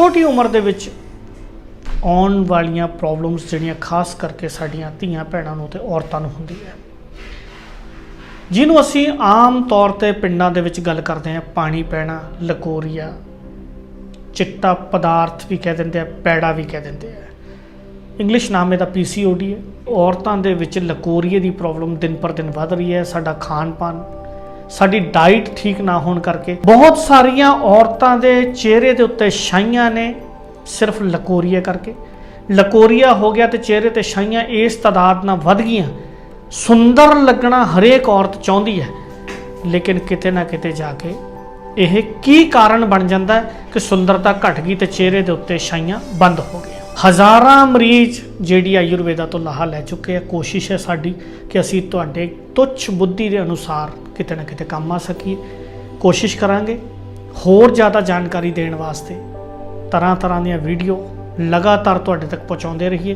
ਛੋਟੀ ਉਮਰ ਦੇ ਵਿੱਚ ਆਉਣ ਵਾਲੀਆਂ ਪ੍ਰੋਬਲਮਸ ਜਿਹੜੀਆਂ ਖਾਸ ਕਰਕੇ ਸਾਡੀਆਂ ਧੀਆਂ ਭੈਣਾਂ ਨੂੰ ਤੇ ਔਰਤਾਂ ਨੂੰ ਹੁੰਦੀ ਹੈ। ਜਿਹਨੂੰ ਅਸੀਂ ਆਮ ਤੌਰ ਤੇ ਪਿੰਡਾਂ ਦੇ ਵਿੱਚ ਗੱਲ ਕਰਦੇ ਹਾਂ, ਪਾਣੀ ਪੈਣਾ, ਲਕੋਰੀਆ, ਚਿੱਟਾ ਪਦਾਰਥ ਵੀ ਕਹਿ ਦਿੰਦੇ ਆ, ਪੈੜਾ ਵੀ ਕਹਿ ਦਿੰਦੇ ਆ। ਇੰਗਲਿਸ਼ ਨਾਮ ਇਹਦਾ ਪੀਸੀਓਡੀ ਹੈ। ਔਰਤਾਂ ਦੇ ਵਿੱਚ ਲਕੋਰੀਏ ਦੀ ਪ੍ਰੋਬਲਮ ਦਿਨ ਪਰ ਦਿਨ ਵੱਧ ਰਹੀ ਹੈ, ਸਾਡਾ ਖਾਣ ਪਾਨ ਸਾਡੀ ਡਾਈਟ ਠੀਕ ਨਾ ਹੋਣ ਕਰਕੇ ਬਹੁਤ ਸਾਰੀਆਂ ਔਰਤਾਂ ਦੇ ਚਿਹਰੇ ਦੇ ਉੱਤੇ ਛਾਈਆਂ ਨੇ ਸਿਰਫ ਲਕੋਰੀਆ ਕਰਕੇ। ਲਕੋਰੀਆ ਹੋ ਗਿਆ ਤੇ ਚਿਹਰੇ ਤੇ ਛਾਈਆਂ ਇਸ ਤਾਦਾਦ ਨਾਲ ਵੱਧ ਗਈਆਂ। ਸੁੰਦਰ ਲੱਗਣਾ ਹਰੇਕ ਔਰਤ ਚਾਹੁੰਦੀ ਹੈ, ਲੇਕਿਨ ਕਿਤੇ ਨਾ ਕਿਤੇ ਜਾ ਕੇ ਇਹ ਕੀ ਕਾਰਨ ਬਣ ਜਾਂਦਾ ਕਿ ਸੁੰਦਰਤਾ ਘਟ ਗਈ ਤੇ ਚਿਹਰੇ ਦੇ ਉੱਤੇ ਛਾਈਆਂ ਬੰਦ ਹੋ ਗਈਆਂ। ਹਜ਼ਾਰਾਂ ਮਰੀਜ਼ ਜਿਹੜੀ ਆਯੁਰਵੇਦਾ ਤੋਂ ਲਾਹਾ ਲੈ ਚੁੱਕੇ ਆ। ਕੋਸ਼ਿਸ਼ ਹੈ ਸਾਡੀ ਕਿ ਅਸੀਂ ਤੁਹਾਡੇ ਤੁੱਛ ਬੁੱਧੀ ਦੇ ਅਨੁਸਾਰ ਕਿਤੇ ਨਾ ਕਿਤੇ ਕੰਮ ਆ ਸਕੀਏ। ਕੋਸ਼ਿਸ਼ ਕਰਾਂਗੇ ਹੋਰ ਜ਼ਿਆਦਾ ਜਾਣਕਾਰੀ ਦੇਣ ਵਾਸਤੇ। ਤਰ੍ਹਾਂ ਤਰ੍ਹਾਂ ਦੀਆਂ ਵੀਡੀਓ ਲਗਾਤਾਰ ਤੁਹਾਡੇ ਤੱਕ ਪਹੁੰਚਾਉਂਦੇ ਰਹੀਏ।